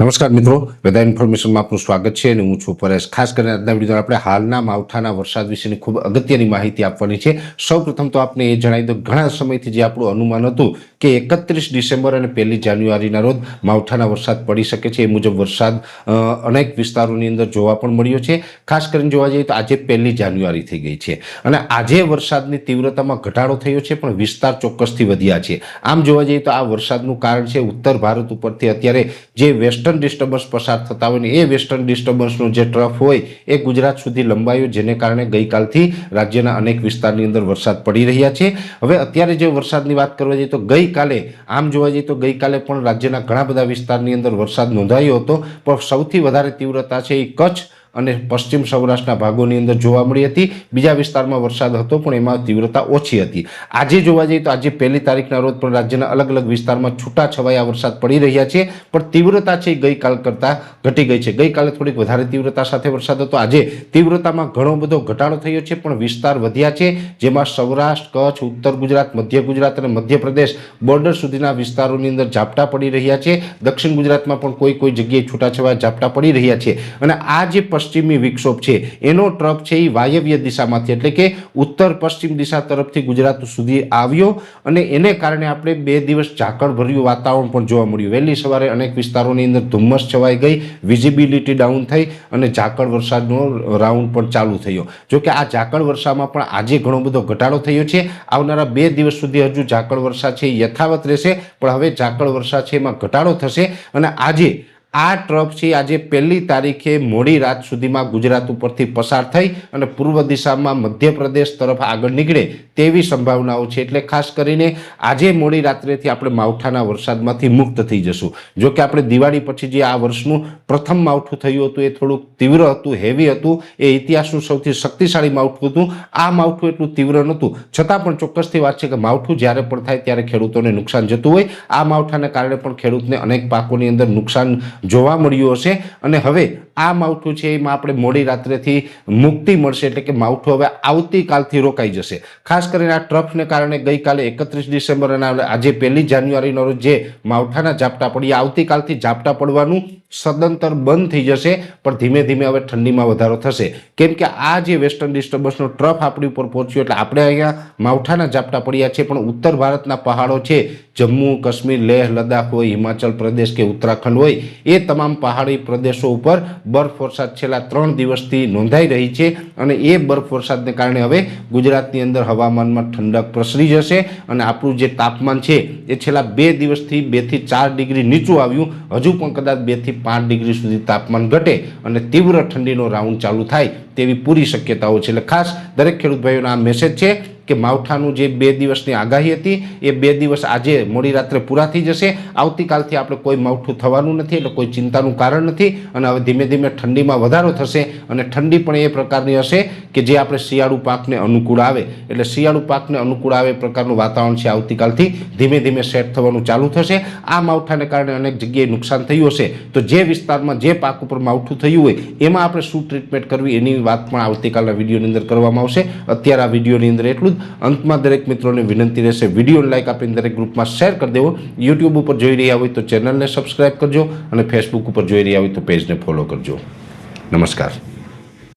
નમસ્કાર મિત્રો, વેધર ઇન્ફોર્મેશનમાં આપનું સ્વાગત છે અને હું છું પરેશ. ખાસ કરીને આજના વીડિયો આપણે હાલના માવઠાના વરસાદ વિશેની ખૂબ અગત્યની માહિતી આપવાની છે. સૌપ્રથમ તો આપને એ જણાવી દો ઘણા સમયથી જે આપણું અનુમાન હતું કે એકત્રીસ ડિસેમ્બર અને પહેલી જાન્યુઆરીના રોજ માવઠાના વરસાદ પડી શકે છે. એ મુજબ વરસાદ અનેક વિસ્તારોની અંદર જોવા પણ મળ્યો છે. ખાસ કરીને જોવા જઈએ તો આજે પહેલી જાન્યુઆરી થઈ ગઈ છે અને આજે વરસાદની તીવ્રતામાં ઘટાડો થયો છે, પણ વિસ્તાર ચોક્કસથી વધ્યા છે. આમ જોવા જઈએ તો આ વરસાદનું કારણ છે, ઉત્તર ભારત ઉપરથી અત્યારે જે વેસ્ટર્ન ડિસ્ટર્બન્સ પસાર થતા હોય ને એ વેસ્ટર્ન ડિસ્ટર્બન્સનો જે ટ્રફ હોય એ ગુજરાત સુધી લંબાયો, જેને કારણે ગઈકાલથી રાજ્યના અનેક વિસ્તારની અંદર વરસાદ પડી રહ્યા છે. હવે અત્યારે જે વરસાદની વાત કરવા જઈએ તો ગઈકાલે, આમ જોવા જઈએ તો ગઈકાલે પણ રાજ્યના ઘણા બધા વિસ્તારની અંદર વરસાદ નોંધાયો હતો, પણ સૌથી વધારે તીવ્રતા છે એ કચ્છ અને પશ્ચિમ સૌરાષ્ટ્રના ભાગોની અંદર જોવા મળી હતી. બીજા વિસ્તારમાં વરસાદ હતો, પણ એમાં તીવ્રતા ઓછી હતી. આજે જોવા જઈએ તો આજે પહેલી તારીખના રોજ પણ રાજ્યના અલગ અલગ વિસ્તારમાં છૂટા છવાયા વરસાદ પડી રહ્યા છે, પણ તીવ્રતા છે ગઈકાલ કરતાં ઘટી ગઈ છે. ગઈકાલે થોડીક વધારે તીવ્રતા સાથે વરસાદ હતો. આજે તીવ્રતામાં ઘણો બધો ઘટાડો થયો છે, પણ વિસ્તાર વધ્યા છે, જેમાં સૌરાષ્ટ્ર, કચ્છ, ઉત્તર ગુજરાત, મધ્ય ગુજરાત અને મધ્યપ્રદેશ બોર્ડર સુધીના વિસ્તારોની અંદર ઝાપટા પડી રહ્યા છે. દક્ષિણ ગુજરાતમાં પણ કોઈ કોઈ જગ્યાએ છૂટાછવાયા ઝાપટા પડી રહ્યા છે. અને આ જે પશ્ચિમી વિક્ષોભ છે. એનો ટ્રફ છે એ વાયવ્ય દિશામાંથી, એટલે કે ઉત્તર પશ્ચિમ દિશા તરફથી ગુજરાત સુધી આવ્યો અને એને કારણે આપણે બે દિવસ ઝાકળભર્યું વાતાવરણ પણ જોવા મળ્યું. વહેલી સવારે અનેક વિસ્તારોની અંદર ધુમ્મસ છવાઈ ગઈ વિઝિબિલિટી ડાઉન થઈ અને ઝાકળ વરસાદનો રાઉન્ડ પણ ચાલુ થયો. જો કે આ ઝાકળ વર્ષામાં પણ આજે ઘણો બધો ઘટાડો થયો છે. આવનારા બે દિવસ સુધી હજુ ઝાકળ વર્ષા છે યથાવત રહેશે, પણ હવે ઝાકળ વર્ષા છે એમાં ઘટાડો થશે અને આજે આ ટ્રફ છે, આજે પહેલી તારીખે મોડી રાત સુધીમાં ગુજરાત ઉપરથી પસાર થઈ અને પૂર્વ દિશામાં મધ્યપ્રદેશ તરફ આગળ નીકળે તેવી સંભાવનાઓ છે એટલે ખાસ કરીને આજે મોડી રાત્રેથી આપણે માવઠાના વરસાદમાંથી મુક્ત થઈ જશું. જો કે આપણે દિવાળી પછી જે આ વર્ષનું પ્રથમ માવઠું થયું હતું, એ થોડુંક તીવ્ર હતું હેવી હતું, એ ઇતિહાસનું સૌથી શક્તિશાળી માવઠું હતું. આ માવઠું એટલું તીવ્ર નહોતું. છતાં પણ ચોક્કસથી વાત છે કે માવઠું જ્યારે પણ થાય ત્યારે ખેડૂતોને નુકસાન જતું હોય. આ માવઠાને કારણે પણ ખેડૂતને અનેક પાકોની અંદર નુકસાન જોવા મળ્યું હશે. અને હવે આ માવઠું છે એમાં આપણે મોડી રાત્રેથી મુક્તિ મળશે એટલે કે માવઠું હવે આવતીકાલથી રોકાઈ જશે. ખાસ કરીને આ ટ્રફને કારણે ગઈકાલે એકત્રીસ ડિસેમ્બર અને આજે પહેલી જાન્યુઆરીનો રોજ જે માવઠાના ઝાપટા પડ્યા, આવતીકાલથી ઝાપટા પડવાનું સદંતર બંધ થઈ જશે, પણ ધીમે ધીમે હવે ઠંડીમાં વધારો થશે. કેમ કે આ જે વેસ્ટર્ન ડિસ્ટર્બન્સનો ટ્રફ આપણી ઉપર પહોંચ્યો એટલે આપણે અહીંયા માવઠાના ઝાપટા પડ્યા છે, પણ ઉત્તર ભારતના પહાડો છે, જમ્મુ, કાશ્મીર, લેહ, લદ્દાખ હોય, હિમાચલ પ્રદેશ કે ઉત્તરાખંડ હોય, એ તમામ પહાડી પ્રદેશો ઉપર બરફ વરસાદ છેલ્લા ત્રણ દિવસથી નોંધાઈ રહી છે અને એ બરફ વરસાદને કારણે હવે ગુજરાતની અંદર હવામાનમાં ઠંડક પ્રસરી જશે અને આપણું જે તાપમાન છે, એ છેલ્લા બે દિવસથી બેથી ચાર ડિગ્રી નીચું આવ્યું. હજુ પણ કદાચ બેથી પાંચ ડિગ્રી સુધી તાપમાન ઘટે અને તીવ્ર ઠંડીનો રાઉન્ડ ચાલુ થાય તેવી પૂરી શક્યતાઓ છે. એટલે ખાસ દરેક ખેડૂત ભાઈઓનો આ મેસેજ છે કે માવઠાનું જે બે દિવસની આગાહી હતી, એ બે દિવસ આજે મોડી રાત્રે પૂરા થઈ જશે. આવતીકાલથી આપણે કોઈ માવઠું થવાનું નથી, એટલે કોઈ ચિંતાનું કારણ નથી, અને હવે ધીમે ધીમે ઠંડીમાં વધારો થશે, અને ઠંડી પણ એ પ્રકારની હશે કે જે આપણે શિયાળુ પાકને અનુકૂળ આવે. એટલે શિયાળુ પાકને અનુકૂળ આવે પ્રકારનું વાતાવરણ છે આવતીકાલથી. ધીમે ધીમે સેટ થવાનું ચાલુ થશે. આ માવઠાને કારણે અનેક જગ્યાએ નુકસાન થયું હશે. તો જે વિસ્તારમાં જે પાક ઉપર માવઠું થયું હોય, એમાં આપણે શું ટ્રીટમેન્ટ કરવી એની વાત પણ આવતીકાલના વિડીયોની અંદર કરવામાં આવશે. અત્યારે આ વિડીયોની અંદર એટલું જ. અંતમાં દરેક મિત્રોને વિનંતી રહેશે. વીડિયો લાઇક આપીને દરેક ગ્રુપમાં શેર કરી દેવો. યુટ્યુબ ઉપર જોઈ રહ્યા હોય તો ચેનલને સબસ્ક્રાઇબ કરજો અને ફેસબુક ઉપર જોઈ રહ્યા હોય તો પેજને ફોલો કરજો. નમસ્કાર.